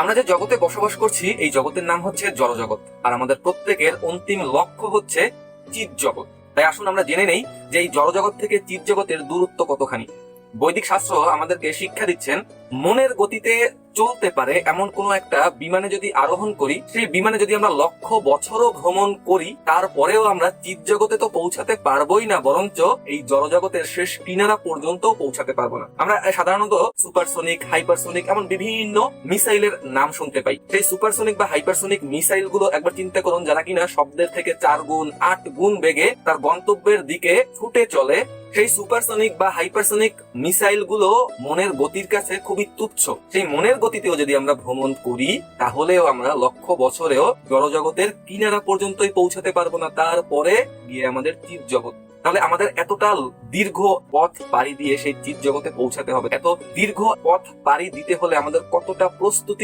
আমরা যে জগতে বসবাস করছি, এই জগতের নাম হচ্ছে জড়জগৎ। আর আমাদের প্রত্যেকের অন্তিম লক্ষ্য হচ্ছে চিৎ জগৎ তাই আসুন আমরা জেনে নেই যে এই জড়জগৎ থেকে চিৎ জগতের দূরত্ব কতখানি। বৈদিক শাস্ত্র আমাদেরকে শিক্ষা দিচ্ছেন মনের গতিতে চলতে পারে এমন কোন একটা বিমানে যদি আরোহণ করি, সেই বিমানে যদি আমরা লক্ষ বছরও ভ্রমণ করি, তারপরেও আমরা চিৎ জগতে তো পৌঁছাতে পারবোই না, বরঞ্চ এই জড়জগতের শেষ কিনারা পর্যন্ত পৌঁছাতে পারব না। আমরা সাধারণত সুপারসোনিক, হাইপারসোনিক এমন বিভিন্ন মিসাইলের নাম শুনতে পাই। সেই সুপারসোনিক বা হাইপারসোনিক মিসাইলগুলো একবার চিন্তা করুন যারা কিনা শব্দের থেকে চার গুণ, আট গুণ বেগে তার গন্তব্যের দিকে ছুটে চলে, সেই সুপারসনিক বা হাইপারসনিক মিসাইলগুলো মনের গতির কাছে খুবই তুচ্ছ। সেই মনের গতিতেও যদি আমরা ভ্রমণ করি, তাহলেও আমরা লক্ষ বছরেও জড়জগতের কিনারা পর্যন্তই পৌঁছাতে পারব না। তারপরে গিয়ে আমাদের চিত জগৎ তাহলে আমাদের এতটা দীর্ঘ পথ পাড়ি দিয়ে সেই চিৎ জগতে পৌঁছাতে হবে। এত দীর্ঘ পথ পাড়ি দিতে হলে আমাদের কতটা প্রস্তুতির